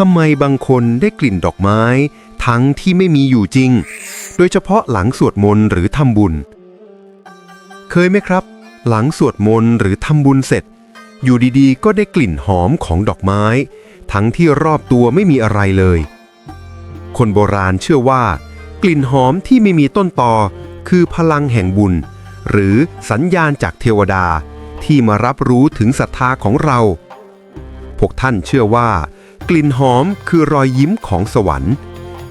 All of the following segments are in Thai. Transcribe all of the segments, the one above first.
ทำไมบางคนได้กลิ่นดอกไม้ ทั้งที่ไม่มีอยู่จริง โดยเฉพาะหลังสวดมนต์หรือทำบุญ เคยไหมครับ หลังสวดมนต์หรือทำบุญเสร็จ อยู่ดีๆ ก็ได้กลิ่นหอมของดอกไม้ ทั้งที่รอบตัวไม่มีอะไรเลย คนโบราณเชื่อว่า กลิ่นหอมที่ไม่มีต้นตอคือพลังแห่งบุญ หรือสัญญาณจากเทวดาที่มารับรู้ถึงศรัทธาของเรา พวกท่านเชื่อว่า กลิ่นหอมคือรอยยิ้มของสวรรค์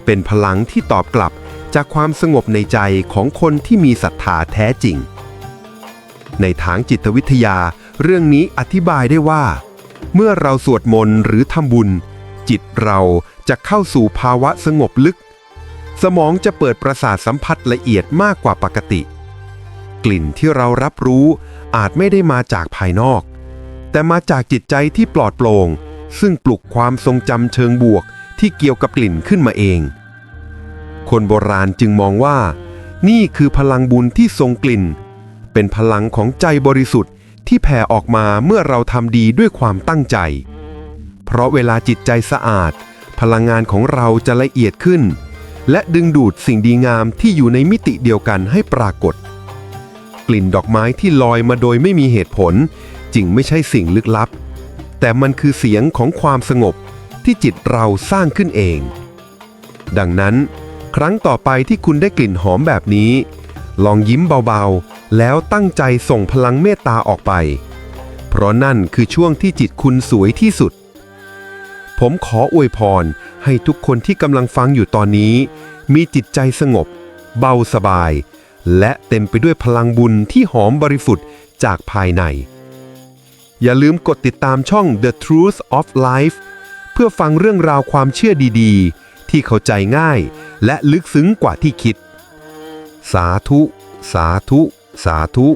เป็นพลังที่ตอบกลับจากความสงบในใจของคนที่มีศรัทธาแท้จริง ในทางจิตวิทยา เรื่องนี้อธิบายได้ว่า เมื่อเราสวดมนต์หรือทำบุญ จิตเราจะเข้าสู่ภาวะสงบลึก สมองจะเปิดประสาทสัมผัสละเอียดมากกว่าปกติ กลิ่นที่เรารับรู้อาจไม่ได้มาจากภายนอก แต่มาจากจิตใจที่ปลอดโปร่ง ซึ่งปลุกความทรงจำเชิงบวกที่เกี่ยวกับกลิ่นขึ้นมาเอง คนโบราณจึงมองว่า นี่คือพลังบุญที่ทรงกลิ่น เป็นพลังของใจบริสุทธิ์ที่แผ่ออกมาเมื่อเราทำดีด้วยความตั้งใจ เพราะเวลาจิตใจสะอาด พลังงานของเราจะละเอียดขึ้น และดึงดูดสิ่งดีงามที่อยู่ในมิติเดียวกันให้ปรากฏ กลิ่นดอกไม้ที่ลอยมาโดยไม่มีเหตุผล จึงไม่ใช่สิ่งลึกลับ แต่มันคือเสียงของความสงบที่จิตเราสร้างขึ้นเอง ดังนั้น ครั้งต่อไปที่คุณได้กลิ่นหอมแบบนี้ ลองยิ้มเบาๆ แล้วตั้งใจส่งพลังเมตตาออกไป เพราะนั่นคือช่วงที่จิตคุณสวยที่สุด ผมขออวยพรให้ทุกคนที่กำลังฟังอยู่ตอนนี้ มีจิตใจสงบ เบาสบาย และเต็มไปด้วยพลังบุญที่หอมบริสุทธิ์จากภายใน อย่าลืมกดติดตามช่อง The Truth of Life เพื่อฟังเรื่องราวความเชื่อดีๆ ที่เข้าใจง่าย และลึกซึ้งกว่าที่คิด สาธุ สาธุ สาธุ